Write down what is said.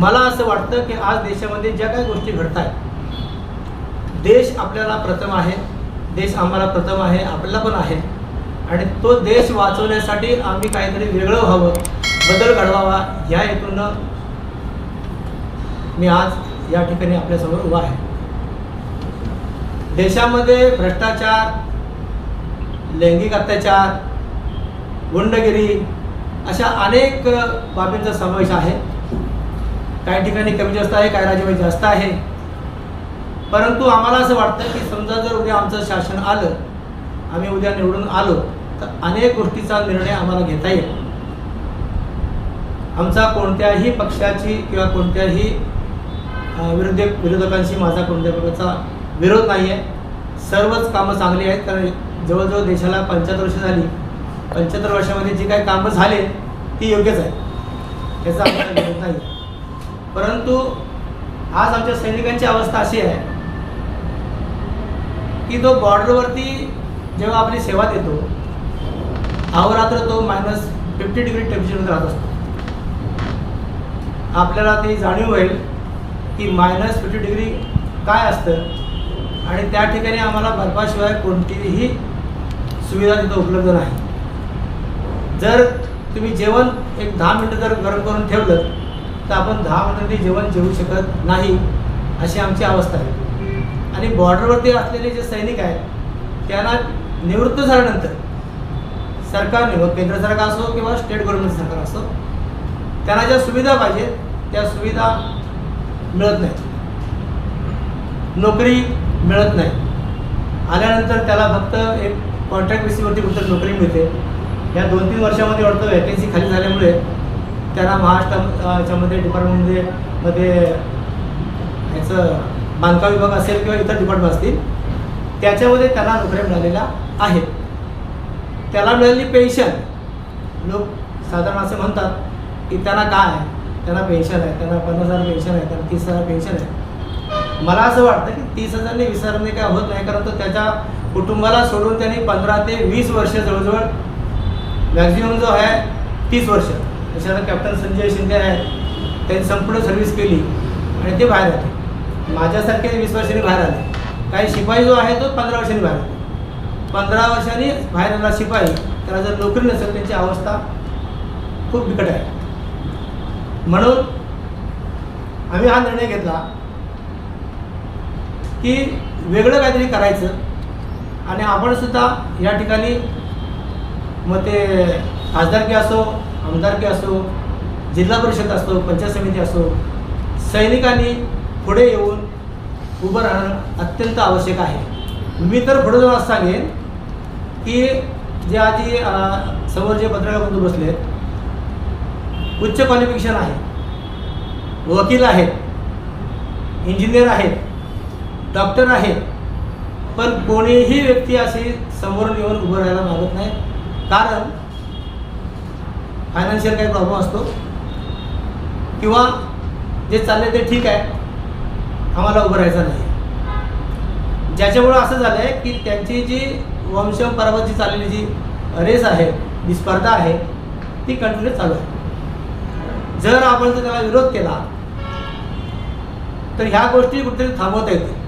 मला असं वाटतं की आज देशामध्ये ज्या काही गोष्टी घडत आहेत देश आपल्याला प्रथम आहे देश आम्हाला प्रथम आहे आपल्याला पण आहे. आणि तो देश वाचवण्यासाठी आम्ही काहीतरी वेगळं व्हावं बदल घडवावा ह्या हेतूनं मी आज या ठिकाणी आपल्यासमोर उभा आहे. देशामध्ये भ्रष्टाचार लैंगिक अत्याचार गुंडगिरी अशा अनेक बाबींचा समावेश आहे. काही ठिकाणी कमी जास्त आहे काही राज्यामध्ये जास्त आहे. परंतु आम्हाला असं वाटतं की समजा जर उद्या आमचं शासन आलं आम्ही उद्या निवडून आलो तर अनेक गोष्टीचा निर्णय आम्हाला घेता येईल. आमचा कोणत्याही पक्षाची किंवा कोणत्याही विरोधी विरोधकांशी माझा कोणत्या प्रकारचा विरोध नाही आहे सर्वच कामं चांगली आहेत कारण जवळजवळ देशाला पंच्याहत्तर वर्ष झाली. पंच्याहत्तर वर्षामध्ये जी काही कामं झाले ती योग्यच आहे त्याचा आम्हाला विरोध नाही आहे. परंतु आज आमच्या सैनिकांची अवस्था अशी आहे की तो बॉर्डरवरती जेव्हा आपली सेवा देतो अहोरात्र तो मायनस फिफ्टी डिग्री टेम्परेचरमध्ये राहत असतो. आपल्याला ती जाणीव होईल की मायनस फिफ्टी डिग्री काय असतं आणि त्या ठिकाणी आम्हाला बर्फाशिवाय कोणतीही सुविधा तिथं उपलब्ध नाही. जर तुम्ही जेवण एक दहा मिनटं जर गरम करून ठेवलं तर आपण दहा मिनिटांनी जेवण जेवू शकत नाही अशी आमची अवस्था आहे. आणि बॉर्डरवरती असलेले जे सैनिक आहेत त्यांना निवृत्त झाल्यानंतर सरकारने व केंद्र सरकार असो किंवा स्टेट गव्हर्नमेंट सरकार असो त्यांना ज्या सुविधा पाहिजेत त्या सुविधा मिळत नाहीत. नोकरी मिळत नाही. आल्यानंतर त्याला फक्त एक कॉन्ट्रॅक्ट बेसिसवरती फक्त नोकरी मिळते. या दोन तीन वर्षामध्ये वाटतं वॅकेन्सी खाली झाल्यामुळे त्यांना महाराष्ट्र याच्यामध्ये डिपार्टमेंटमध्ये मध्ये याचं बांधकाम विभाग असेल किंवा इतर डिपार्टमेंट असतील त्याच्यामध्ये त्यांना नोकऱ्या मिळालेल्या आहेत. त्याला मिळालेली पेन्शन लोक साधारण असे म्हणतात की त्यांना काय आहे? त्यांना पेन्शन आहे त्यांना पन्नास हजार पेन्शन आहे त्यांना तीस हजार पेन्शन आहे. मला असं वाटतं की तीस हजारने वीस हजारने काय होत नाही कारण तो त्याच्या कुटुंबाला सोडून त्यांनी पंधरा ते वीस वर्ष जवळजवळ मॅक्झिमम जो आहे तीस वर्ष. त्याच्यानंतर कॅप्टन संजय शिंदे आहेत त्यांनी संपूर्ण सर्व्हिस केली आणि ते बाहेर आले. माझ्यासारखे वीस वर्षांनी बाहेर आले. काही शिपाई जो आहे तो पंधरा वर्षांनी बाहेर आला. पंधरा वर्षांनी बाहेर आला शिपाई. त्याला जर नोकरी नसेल त्यांची अवस्था खूप बिकट आहे. म्हणून आम्ही हा निर्णय घेतला की वेगळं काहीतरी करायचं आणि आपणसुद्धा या ठिकाणी मग ते खासदारकी असो आमदारकी असो जिल्हा परिषद असो पंचायत समिती असो सैनिकांनी पुढे येऊन उभं राहणं अत्यंत आवश्यक आहे. मी तर पुढे जाऊन सांगेन की जे आधी समोर जे पत्रकार बंधू बसले उच्च क्वालिफिकेशन आहे. वकील आहेत. इंजिनियर आहेत. डॉक्टर आहेत. पण कोणीही व्यक्ती अशी समोरून येऊन उभं राहायला मागत नाही. कारण फायनान्शियल काही प्रॉब्लेम असतो. किंवा जे चालले ते ठीक आहे. आम्हाला उभं राहायचं नाही. ज्याच्यामुळं असं झालं आहे की त्यांची जी वंशपरंपराची चाललेली जी रेस आहे जी स्पर्धा आहे ती कंटिन्यू चालू आहे. जर आपण जर त्याला विरोध केला तर ह्या गोष्टी कुठेतरी थांबवता येतील.